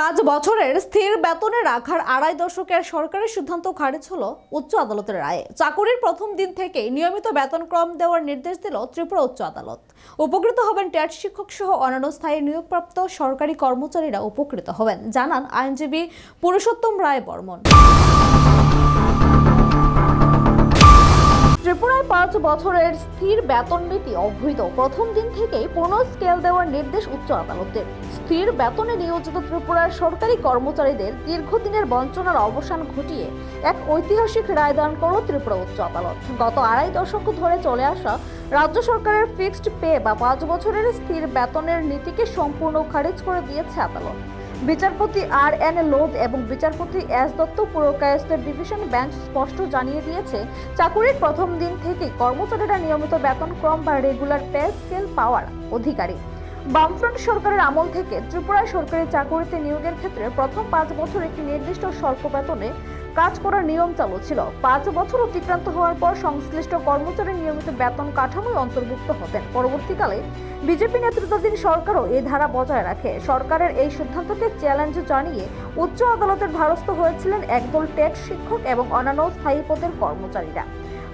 পাঁচ বছরের স্থির বেতনে রাখার আড়াই দশকের সরকারি সিদ্ধান্ত খারিজ হল উচ্চ আদালতের রায়ে। চাকুরির প্রথম দিন থেকেই নিয়মিত বেতন ক্রম দেওয়ার নির্দেশ দিল ত্রিপুরা উচ্চ আদালত। উপকৃত হবেন ট্যাট শিক্ষক সহ অন্যান্য স্থায়ী নিয়োগপ্রাপ্ত সরকারি কর্মচারীরা উপকৃত হবেন, জানান আইনজীবী পুরুষোত্তম রায় বর্মন ত্রিপুরায় পাঁচ বছরের স্থির বেতন নীতি অবৈধ। প্রথম দিন থেকেই পুনঃ স্কেল দেওয়ার নির্দেশ উচ্চ আদালতের। স্থির বেতনে নিয়োজিত ত্রিপুরার সরকারি কর্মচারীদের দীর্ঘদিনের বঞ্চনার অবসান ঘটিয়ে এক ঐতিহাসিক রায়দান করল ত্রিপুরা উচ্চ আদালত। গত আড়াই দশক ধরে চলে আসা রাজ্য সরকারের ফিক্সড পে বা পাঁচ বছরের স্থির বেতনের নীতিকে সম্পূর্ণ খারিজ করে দিয়েছে আদালত। বিচারপতি আর এন লোধ এবং বিচারপতি এস দত্ত পুরকায়স্তের ডিভিশন বেঞ্চ স্পষ্ট জানিয়ে দিয়েছে, চাকুরির প্রথম দিন থেকে কর্মচারীরা নিয়মিত বেতন ক্রম বা রেগুলার পে স্কেল পাওয়ার অধিকারী। বামফ্রন্ট সরকারের আমল থেকে ত্রিপুরা সরকারি চাকুরিতে নিয়োগের ক্ষেত্রে প্রথম পাঁচ বছর একটি নির্দিষ্ট স্বল্প বেতনে কাজ করার নিয়ম চালু ছিল পাঁচ বছর অতিক্রান্ত হওয়ার পর সংশ্লিষ্ট কর্মচারী নিয়মিত বেতন কাঠামোয় অন্তর্ভুক্ত হতেন। পরবর্তীকালে বিজেপি নেতৃত্বাধীন সরকারও এই ধারা বজায় রাখে। সরকারের এই সিদ্ধান্তকে চ্যালেঞ্জ জানিয়ে উচ্চ আদালতের ধারস্থ হয়েছিলেন একদল টেট শিক্ষক এবং অন্যান্য স্থায়ী পদের কর্মচারীরা।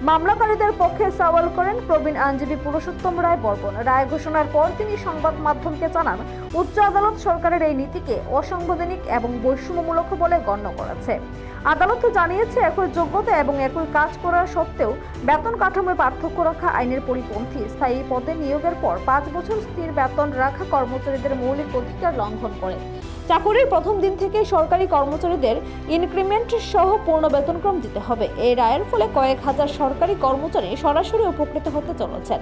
মামলাকারীদের পক্ষে সওয়াল করেন প্রবীণ আইনজীবী পুরুষোত্তম রায় বর্মন। রায় ঘোষণার পর তিনি সংবাদ মাধ্যমকে জানান, উচ্চ আদালত সরকারের এই নীতিকে অসাংবিধানিক এবং বৈষম্যমূলক বলে গণ্য করেছে। আদালত জানিয়েছে, একই যোগ্যতা এবং একই কাজ করার সত্ত্বেও বেতন কাঠামোয় পার্থক্য রাখা আইনের পরিপন্থী। স্থায়ী পদে নিয়োগের পর পাঁচ বছর স্থির বেতন রাখা কর্মচারীদের মৌলিক অধিকার লঙ্ঘন করে। চাকুরির প্রথম দিন থেকে সরকারি কর্মচারীদের ইনক্রিমেন্ট সহ পূর্ণ বেতনক্রম দিতে হবে। এই রায়ের ফলে কয়েক হাজার সরকারি কর্মচারী সরাসরি উপকৃত হতে চলেছেন।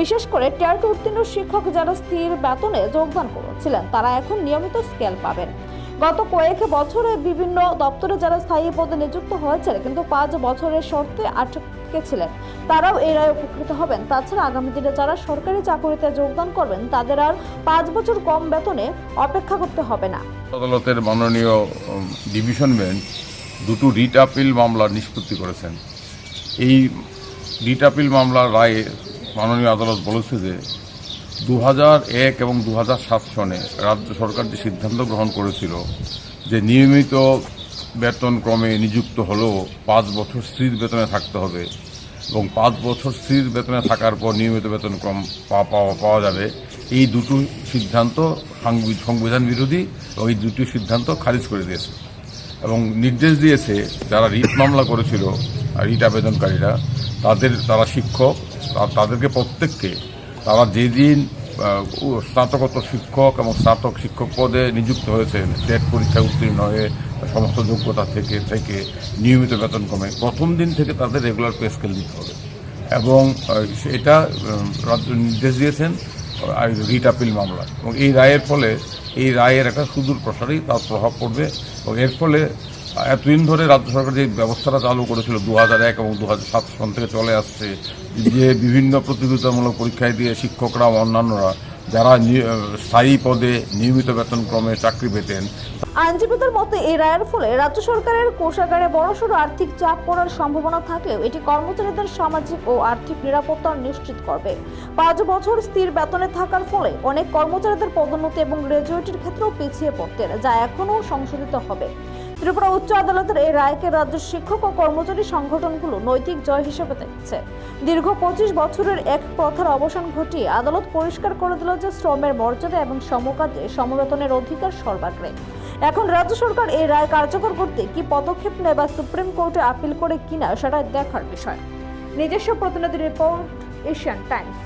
বিশেষ করে ট্যাট উত্তীর্ণ শিক্ষক যারা স্থির বেতনে যোগদান করেছিলেন, তারা এখন নিয়মিত স্কেল পাবেন। গত কয়েক বছরে বিভিন্ন দপ্তরে যারা স্থায়ী পদে নিযুক্ত হয়েছে কিন্তু পাঁচ বছরের শর্তে আটকে ছিলেন তারাও এই রায় উপকৃত হবেন। তাছাড়া আগামী দিনে যারা সরকারি চাকরিতে যোগদান করবেন, তাদের আর পাঁচ বছর কম বেতনে অপেক্ষা করতে হবে না। আদালতের মাননীয় ডিভিশন বেঞ্চ দুটো রিট আপিল মামলার নিষ্পত্তি করেছেন। এই রিট আপিল মামলার রায়ে মাননীয় আদালত বলেছে যে দু এক এবং দু সাত সনে রাজ্য সরকার যে সিদ্ধান্ত গ্রহণ করেছিল, যে নিয়মিত বেতন ক্রমে নিযুক্ত হলেও পাঁচ বছর স্থির বেতনে থাকতে হবে এবং পাঁচ বছর স্থির বেতনে থাকার পর নিয়মিত বেতন ক্রম পাওয়া যাবে। এই দুটো সিদ্ধান্ত সংবিধান বিরোধী এবং এই দুটি সিদ্ধান্ত খারিজ করে দিয়েছে। এবং নির্দেশ দিয়েছে, যারা রিট মামলা করেছিল, রিট আবেদনকারীরা, তাদের তারা শিক্ষক তাদেরকে প্রত্যেককে, তারা যেদিন স্নাতকোত্তর শিক্ষক এবং স্নাতক শিক্ষক পদে নিযুক্ত হয়েছেন। টেট পরীক্ষায় উত্তীর্ণ হয়ে সমস্ত যোগ্যতা থেকে থেকে নিয়মিত বেতন কমে। প্রথম দিন থেকে তাদের রেগুলার পে স্কেল দিতে হবে। এবং এটা রাজ্য নির্দেশ দিয়েছেন রিট আপিল মামলা। এবং এই রায়ের ফলে, এই রায়ের একটা সুদূর প্রসারেই তার প্রভাব পড়বে। এবং এর ফলে এতদিন ধরে রাজ্য সরকার যে ব্যবস্থাটা চালু করেছিল দু হাজার এক এবং দু হাজার সাত সন থেকে চলে আসছে, যে বিভিন্ন প্রতিযোগিতামূলক পরীক্ষায় দিয়ে শিক্ষকরা অন্যান্যরা যারা স্থায়ী পদে নিয়মিত বেতনক্রমে চাকরি পেতেন, আইনজীবীদের মতে এই রায়ের ফলে রাজ্য সরকারের কোষাগারে বড়সড় আর্থিক চাপ পড়ার সম্ভাবনা থাকলেও এটি কর্মচারীদের সামাজিক ও আর্থিক নিরাপত্তা নিশ্চিত করবে। পাঁচ বছর স্থির বেতনে থাকার ফলে অনেক কর্মচারীদের পদোন্নতি এবং গ্র্যাজুয়েটির ক্ষেত্রেও পিছিয়ে পড়তেন, যা এখনও সংশোধিত হবে। ত্রিপুরা উচ্চ আদালতের এই রায়কে রাজ্যের শিক্ষক ও কর্মচারী সংগঠনগুলো নৈতিক জয় হিসেবে দেখছে। দীর্ঘ পঁচিশ বছরের এক প্রথার অবসান ঘটিয়ে আদালত পরিষ্কার করে দিল যে শ্রমের মর্যাদা এবং সমকাজে সমবেতনের অধিকার সর্বাগ্রে। এখন রাজ্য সরকার এই রায় কার্যকর করতে কি পদক্ষেপ নেয় বা সুপ্রিম কোর্টে আপিল করে কিনা সেটা দেখার বিষয়। নিজস্ব প্রতিনিধি রিপোর্ট এশিয়ান টাইমস।